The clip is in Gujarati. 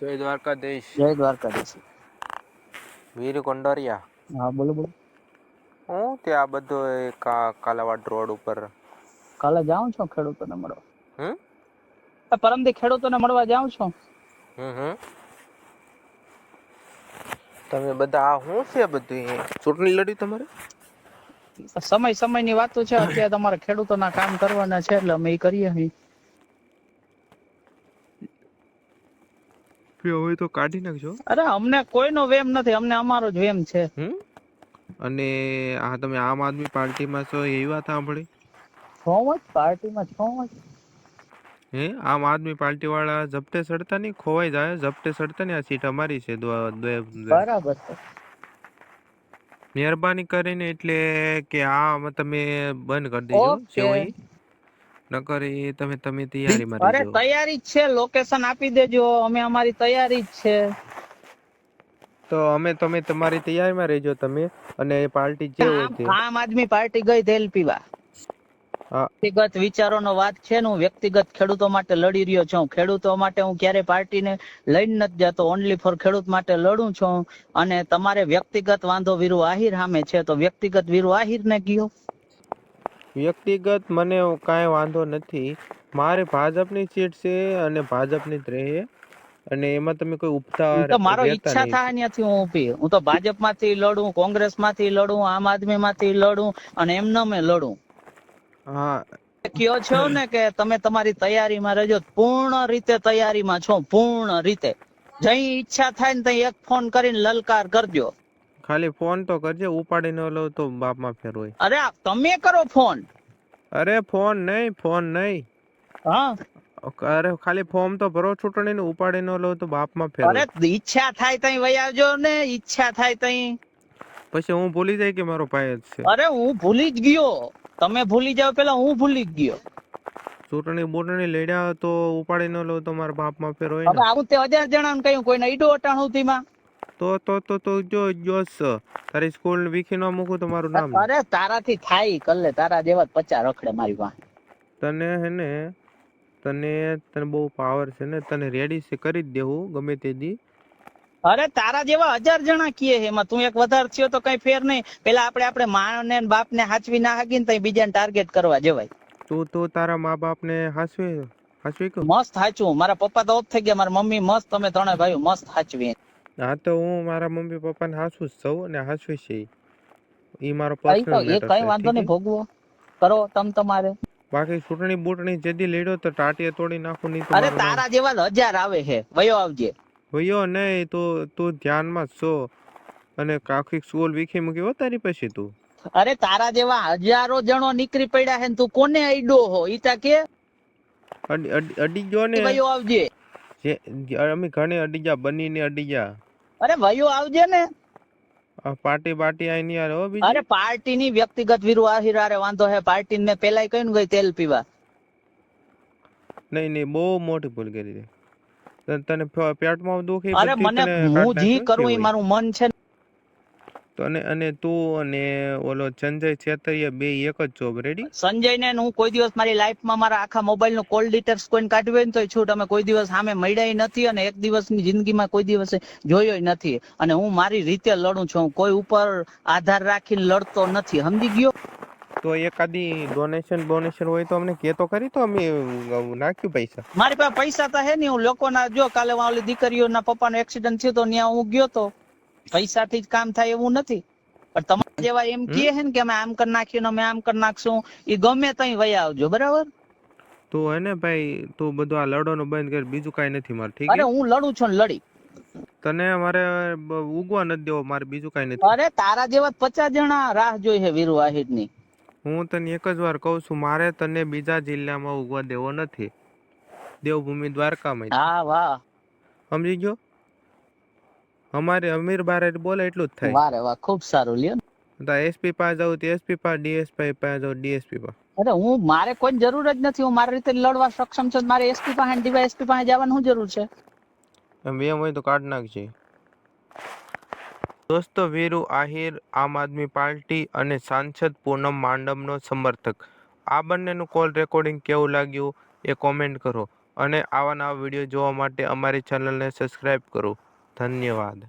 જય દ્વારકાધીશ. જય દ્વારકાધીશ. વીર કોંડરિયા હા બોલો બોલો. હું ત્યાં બધો કાલાવાડ રોડ ઉપર. કાલે જાઉં છું ખેડૂતોને મળવા? હમ? પરમદી ખેડૂતોને મળવા જાઉં છું? હમ હમ. તમે બધા આ શું છે બધું ચૂંટણી લડી તમારે? સમય સમયની વાતો છે અત્યારે તમારે ખેડૂતોના કામ કરવાના છે એટલે અમે એ કરીએ છીએ પીવો હોય તો કાઢી નાખજો. અરે અમને કોઈનો વેમ નથી અમને અમારો જ વેમ છે. અને આ તમે આમ આદમી પાર્ટીમાં છો એ વાત સાંભળી. છો જ પાર્ટીમાં છો જ. હે આમ આદમી પાર્ટી વાળા ઝપટે સડતા નહીં ખોવાઈ જાય ઝપટે સડતા નહીં આ સીટ અમારી છે બરાબર છે. મહેરબાની કરીને એટલે કે આ તમે બંધ કરી દેજો સેવાઈ. નકર એ તમે તમે તૈયારીમાં અરે તૈયારી જ છે લોકેશન આપી દેજો અમે અમારી તૈયારી જ છે. તો અમે તમે તમારી તૈયારીમાં રહેજો તમે અને એ પાર્ટી જે હોય તે આમ આદમી પાર્ટી ગઈ તેલ પીવા. વ્યક્તિગત વિચારોનો વાત છે ને હું વ્યક્તિગત ખેડૂતો માટે લડી રહ્યો છું. ખેડૂતો માટે હું ક્યારે પાર્ટીને લઈને નથી જતો ઓનલી ફોર ખેડૂત માટે લડું છું. અને તમારે વ્યક્તિગત વાંધો વીરુ આહિર સામે છે તો વ્યક્તિગત વીરુ આહિર ને ગયો વ્યક્તિગત મને કાંઈ વાંધો નથી. મારે ભાજપની સીટ છે અને ભાજપની જ રહે. અને એમાં તમે કોઈ ઉપતા તો મારો ઈચ્છા થાય ત્યાંથી હું ઊભી હું તો ભાજપમાંથી લડું કોંગ્રેસમાંથી લડું આમ આદમીમાંથી લડું અને એમને મેં લડું. હા. કયો છો ને કે તમે તમારી તૈયારીમાં રહેજો. પૂર્ણ રીતે તૈયારીમાં છો પૂર્ણ રીતે. જઈ ઈચ્છા થાય ને તઈ એક ફોન કરીને લલકાર કરજો. ખાલી ફોન તો કરજે ઉપાડી ન લઉં તો બાપમાં ફેર હોય. અરે તમે કરો ફોન. અરે ફોન નહીં ફોન નહીં. હા. અરે ખાલી ફોર્મ તો ભરો ચૂંટણી ને ઉપાડી ન લો તો બાપમાં ફેર અરે ઈચ્છા થાય તઈ વઈ આવજો ને ઈચ્છા થાય તઈ. પછી હું ભૂલી જાય કે મારો ભાઈ જ છે? અરે હું ભૂલી જ ગયો. તમે ભૂલી જાવ પેલા હું ભૂલી જ ગયો. ચૂંટણી બોટણી લડ્યા તો ઉપાડી ન લો તો મારા બાપમાં ફેર હોય હવે ને આવું તે હજાર જણાને કહ્યું કોઈને ઈડો અટાણું માં તો તો તો તો જો જોશ તારી સ્કૂલ વિખી ન મૂકું તો મારું નામ. અરે તારાથી થાય કલ્લે તારા જેવા જ પચાસ રખડે મારી પાસે તને હે ને તને તને બહુ પાવર છે ને તને રેડી છે કરી જ દેવું ગમે તે દી. અરે તારા જેવા હજાર જણા કીએ એમાં તું એક વધારે થયો તો કઈ ફેર નહીં. પેલા આપણે આપણે માં ને બાપ ને હાચવી ના હાકી ને તઈ બીજાને ટાર્ગેટ કરવા જવાય. તું તો તારા મા બાપ ને હાચવી કયો મસ્ત હાચવું મારા પપ્પા તો ઓફ થઈ ગયા મારા મમ્મી મસ્ત તમે ત્રણે ભાઈઓ મસ્ત હાચવી હા તો હું મારા મમ્મી પપ્પા ને હાસું જ અને હાસવી છે. ઈ. મારો પર્સનલ એ કઈ વાંધો નહીં ભોગવો. કરો તમ તમારે. બાકી ચૂંટણી બૂટણી જેદી લેડો તો ટાટીએ તોડી નાખું નહીં અરે તારા જેવા હજાર આવે છે. વયો આવજે. વયો નહીં તો તું ધ્યાનમાં છો. અને કાખી સ્કૂલ વીખી મૂકી હો તારી પછી તું. અરે તારા જેવા હજારો જણો નીકળી પડ્યા છે તું કોને આઈડો હો? ઈ તા કે અડી ગયો ને. વયો આવજે. જે અમે ઘણી અડી ગયા બનીને અડી ગયા. અરે ભાઈઓ આવજે ને. પાર્ટી પાર્ટી આઈ ની યાર બીજી? અરે પાર્ટી ની વ્યક્તિગત વિરુ આહિરારે વાંધો હે પાર્ટી ને પેલાય કઈ ગઈ તેલ પીવા. નહીં નહીં બહુ મોટી ભૂલ કરી દે તને- પેટમાં દુખે અરે મને હું જી કરું એ મારું મન છે તો અને અને તું અને ઓલો સંજય છેતરિયા બે એક જ જોબ રેડી સંજય ને હું કોઈ દિવસ મારી લાઈફમાં મારા આખા મોબાઈલનું કોલ ડિટેલ્સ કોઈને કાઢવી હોય ને તો છૂટ અમે કોઈ દિવસ સામે મળ્યા નથી અને એક દિવસની જિંદગીમાં કોઈ દિવસે જોયો નથી. અને હું મારી રીતે લડું છું. કોઈ ઉપર આધાર રાખીને લડતો નથી. સમજી ગયો? તો એકાદી ડોનેશન ડોનેશન હોય તો અમને કહેતો કરી તો અમે નાખ્યું પૈસા. મારી પાસે પૈસા તો હે નહીં હું લોકોના જો કાલે ઓલી દીકરીઓના પપ્પાનો એક્સિડન્ટ થયો તો ત્યાં હું ગયો તો. પૈસાથી જ કામ થાય એવું નથી. પણ તમારા જેવા એમ કહે છે ને કે અમે આમ કરી નાખ્યું અમે આમ કરી નાખશું એ ગમે તઈ વયા આવજો બરાબર? તો હે ને ભાઈ તું બધું આ લડવાનું બંધ કર બીજું કાંઈ નથી મારે ઠીક અરે હું લડું છું ને લડી. તને મારે ઉગવા નથી દેવો મારે બીજું કઈ નથી. અરે તારા જેવા પચાસ જણા રાહ જોઈ છે વીરુ વાહિદની હું તને એક જ વાર કહું છું મારે તને બીજા જિલ્લામાં ઉગવા દેવો નથી. દેવભૂમિ દ્વારકામાં. હા વાહ. સમજી ગયો? અમારે અમીર બારે બોલે એટલું જ થાય. વારે વાહ ખૂબ સારું લ્યો તો એસપી પાસે જાવ તો એસપી પાસે ડીએસપી પાસે જાવ ડીએસપી પાસે. અરે હું મારે કોઈ જરૂર જ નથી હું મારી રીતે લડવા સક્ષમ છું મારે એસપી પાસે ડીવાયએસપી પાસે જવાનું શું જરૂર છે? એમ એમ હોય તો કાઢ નાખજે. દોસ્તો વીરુ આહિર આમ આદમી પાર્ટી અને સાંસદ પૂનમ માંડમનો સમર્થક. આ બંનેનું કોલ રેકોર્ડિંગ કેવું લાગ્યું એ કોમેન્ટ કરો. અને આવા નવા વીડિયો જોવા માટે અમારી ચેનલને સબસ્ક્રાઈબ કરો. ધન્યવાદ.